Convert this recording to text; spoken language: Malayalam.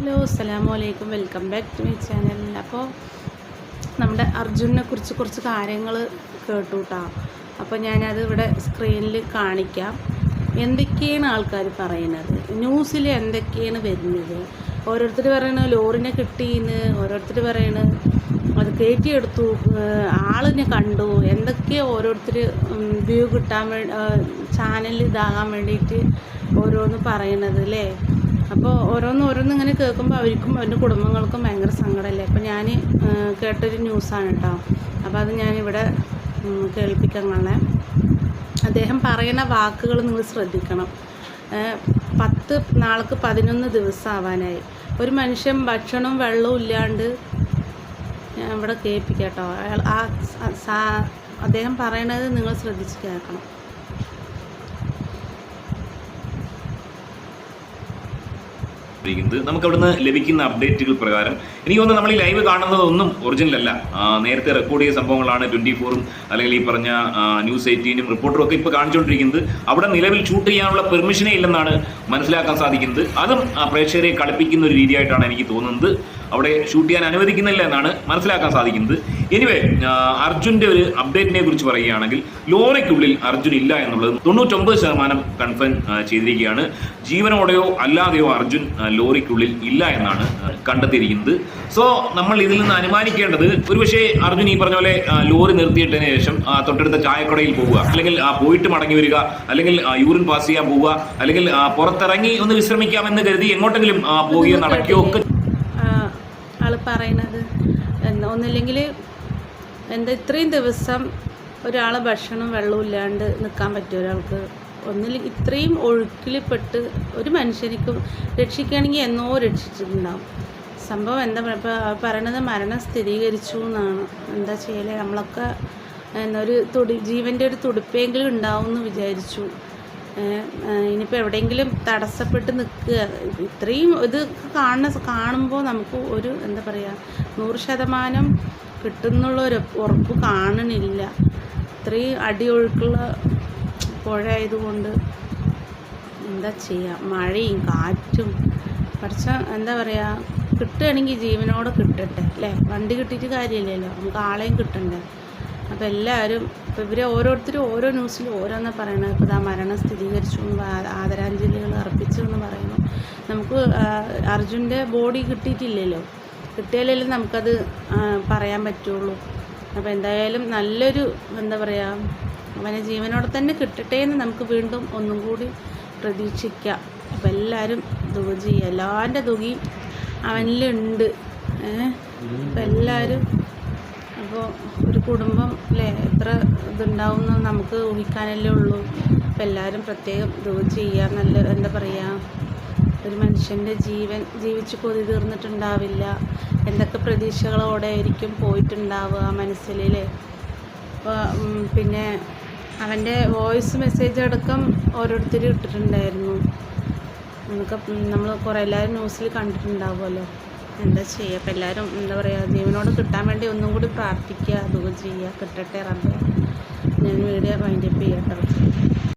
ഹലോ അസ്സലാമു അലൈക്കും welcome back to my channel. അപ്പോൾ നമ്മുടെ അർജുനെ കുറിച്ച് കുറച്ച് കാര്യങ്ങൾ കേട്ടു കേട്ടോ അപ്പോൾ ഞാനത് ഇവിടെ സ്ക്രീനിൽ കാണിക്കാം. എന്തൊക്കെയാണ് ആൾക്കാർ പറയുന്നത്? ന്യൂസിൽ എന്തൊക്കെയാണ് വരുന്നത്? ഓരോരുത്തർ പറയണ ലോറിനെ കിട്ടിയെന്ന് ഓരോരുത്തർ പറയണ അത് കയറ്റിയെടുത്തു ആളിനെ കണ്ടു എന്തൊക്കെയോ ഓരോരുത്തർ വ്യൂ കിട്ടാൻ വേണ്ടി ചാനൽ ഇതാകാൻ വേണ്ടിയിട്ട് ഓരോന്ന് പറയണത് അല്ലേ അപ്പോൾ ഓരോന്ന് ഓരോന്ന് ഇങ്ങനെ കേൾക്കുമ്പോൾ അവർക്കും അവരുടെ കുടുംബങ്ങൾക്കും ഭയങ്കര സങ്കടമല്ലേ? അപ്പോൾ ഞാൻ കേട്ടൊരു ന്യൂസാണ് കേട്ടോ അപ്പോൾ അത് ഞാനിവിടെ കേൾപ്പിക്കാൻ കാണേ അദ്ദേഹം പറയുന്ന വാക്കുകൾ നിങ്ങൾ ശ്രദ്ധിക്കണം. പത്ത് നാൾക്ക് പതിനൊന്ന് ദിവസം ആവാനായി ഒരു മനുഷ്യൻ ഭക്ഷണവും വെള്ളവും ഇല്ലാണ്ട് ഞാൻ ഇവിടെ കേൾപ്പിക്കാം കേട്ടോ അയാൾ ആ അദ്ദേഹം പറയണത് നിങ്ങൾ ശ്രദ്ധിച്ച് കേൾക്കണം. ഇരിക്കുന്നത് നമുക്ക് അവിടുന്ന് ലഭിക്കുന്ന അപ്ഡേറ്റുകൾ പ്രകാരം. എനിക്ക് തോന്നുന്നു നമ്മൾ ഈ ലൈവ് കാണുന്നതൊന്നും ഒറിജിനൽ അല്ല. നേരത്തെ റെക്കോർഡ് ചെയ്ത സംഭവങ്ങളാണ് ട്വന്റി ഫോറും അല്ലെങ്കിൽ ഈ പറഞ്ഞ ന്യൂസ് എയ്റ്റീനും റിപ്പോർട്ടറും ഒക്കെ ഇപ്പോൾ കാണിച്ചുകൊണ്ടിരിക്കുന്നത്. അവിടെ നിലവിൽ ഷൂട്ട് ചെയ്യാനുള്ള പെർമിഷനേ ഇല്ലെന്നാണ് മനസ്സിലാക്കാൻ സാധിക്കുന്നത്. അതും പ്രേക്ഷകരെ കളിപ്പിക്കുന്ന ഒരു രീതിയായിട്ടാണ് എനിക്ക് തോന്നുന്നത്. അവിടെ ഷൂട്ട് ചെയ്യാൻ അനുവദിക്കുന്നില്ല എന്നാണ് മനസ്സിലാക്കാൻ സാധിക്കുന്നത്. എനിവേ അർജുന്റെ ഒരു അപ്ഡേറ്റിനെ കുറിച്ച് പറയുകയാണെങ്കിൽ ലോറിക്കുള്ളിൽ അർജുൻ ഇല്ല എന്നുള്ളത് തൊണ്ണൂറ്റൊമ്പത് ശതമാനം കൺഫേം ചെയ്തിരിക്കുകയാണ്. ജീവനോടെയോ അല്ലാതെയോ അർജുൻ ലോറിക്കുള്ളിൽ ഇല്ല എന്നാണ് കണ്ടെത്തിയിരിക്കുന്നത്. സോ നമ്മൾ ഇതിൽ നിന്ന് അനുമാനിക്കേണ്ടത് ഒരുപക്ഷേ അർജുൻ ഈ പറഞ്ഞ പോലെ ലോറി നിർത്തിയിട്ടതിന് ശേഷം തൊട്ടടുത്ത ചായക്കടയിൽ പോവുക അല്ലെങ്കിൽ ആ, പോയിട്ട് മടങ്ങി വരിക അല്ലെങ്കിൽ യൂറിൻ പാസ് ചെയ്യാൻ പോവുക അല്ലെങ്കിൽ പുറത്തിറങ്ങി ഒന്ന് വിശ്രമിക്കാമെന്ന് കരുതി എങ്ങോട്ടെങ്കിലും പോവുകയോ നടക്കുകയോ ഒക്കെ പറയണത്? ഒന്നില്ലെങ്കിൽ എന്താ ഇത്രയും ദിവസം ഒരാൾ ഭക്ഷണം വെള്ളവും ഇല്ലാണ്ട് നിൽക്കാൻ പറ്റും ഒരാൾക്ക് ഒന്നിൽ ഇത്രയും ഒഴുക്കിൽപ്പെട്ട് ഒരു മനുഷ്യനിക്കും രക്ഷിക്കുകയാണെങ്കിൽ എന്നോ രക്ഷിച്ചിട്ടുണ്ടാവും. സംഭവം എന്താ? ഇപ്പോൾ പറയണത് മരണം സ്ഥിരീകരിച്ചു എന്നാണ്. എന്താ ചെയ്യലേ? നമ്മളൊക്കെ എന്നൊരു തുടി ജീവന്റെ ഒരു തുടിപ്പെങ്കിലും ഉണ്ടാവും എന്ന് വിചാരിച്ചു. ഇനിയിപ്പോൾ എവിടെയെങ്കിലും തടസ്സപ്പെട്ട് നിൽക്കുക ഇത്രയും ഇത് കാണുന്ന കാണുമ്പോൾ നമുക്ക് ഒരു എന്താ പറയുക നൂറ് ശതമാനം കിട്ടുന്നുള്ള ഒരു ഉറപ്പ് കാണണില്ല. ഇത്രയും അടിയൊഴുക്കുള്ള പുഴ ആയതുകൊണ്ട് എന്താ ചെയ്യുക മഴയും കാറ്റും. പഠിച്ച എന്താ പറയുക കിട്ടുകയാണെങ്കിൽ ജീവനോടെ കിട്ടട്ടെ അല്ലേ? വണ്ടി കിട്ടിയിട്ട് കാര്യമില്ലല്ലോ നമുക്ക് ആളെയും കിട്ടണ്ടേ? അപ്പോൾ എല്ലാവരും ഇപ്പോൾ ഇവരെ ഓരോരുത്തരും ഓരോ ന്യൂസിൽ ഓരോന്നാണ് പറയണത്. ഇപ്പോൾ ഇതാ മരണം സ്ഥിരീകരിച്ചു എന്ന് ആദരാഞ്ജലികൾ അർപ്പിച്ചു എന്ന് പറയുന്നു. നമുക്ക് അർജുന്റെ ബോഡി കിട്ടിയിട്ടില്ലല്ലോ. കിട്ടിയാലല്ലേ നമുക്കത് പറയാൻ പറ്റുള്ളൂ. അപ്പോൾ എന്തായാലും നല്ലൊരു എന്താ പറയുക അവനെ ജീവനോടെ തന്നെ കിട്ടട്ടെ എന്ന് നമുക്ക് വീണ്ടും ഒന്നും കൂടി പ്രതീക്ഷിക്കാം. അപ്പോൾ എല്ലാവരും ദുഃഖ ചെയ്യുക എല്ലാവരുടെ ദുഃഖിയും അവനിലുണ്ട്. ഏഹ് അപ്പോൾ എല്ലാവരും അപ്പോൾ ഒരു കുടുംബം എത്ര ഇതുണ്ടാവും എന്ന് നമുക്ക് ഊഹിക്കാനല്ലേ ഉള്ളൂ. അപ്പോൾ എല്ലാവരും പ്രത്യേകം ഇത് ചെയ്യുക നല്ല എന്താ പറയുക ഒരു മനുഷ്യന്റെ ജീവൻ ജീവിച്ച് കൊതി തീർന്നിട്ടുണ്ടാവില്ല. എന്തൊക്കെ പ്രതീക്ഷകളോടെ ആയിരിക്കും പോയിട്ടുണ്ടാവുക മനസ്സിലെ അപ്പോൾ പിന്നെ അവന്റെ വോയിസ് മെസ്സേജ് അടക്കം ഓരോരുത്തർ ഇട്ടിട്ടുണ്ടായിരുന്നു. നമുക്ക് നമ്മൾ കുറേ എല്ലാവരും ന്യൂസിൽ കണ്ടിട്ടുണ്ടാവുമല്ലോ. എന്താ ചെയ്യുക അപ്പം എല്ലാവരും എന്താ പറയുക ജീവനോട് കിട്ടാൻ വേണ്ടി ഒന്നും കൂടി പ്രാർത്ഥിക്കുക ദുഃഖം ചെയ്യുക കിട്ടട്ടെ റബ്ബെ. ഞാൻ വീഡിയോ വൈൻഡപ്പ് ചെയ്യാം കേട്ടോ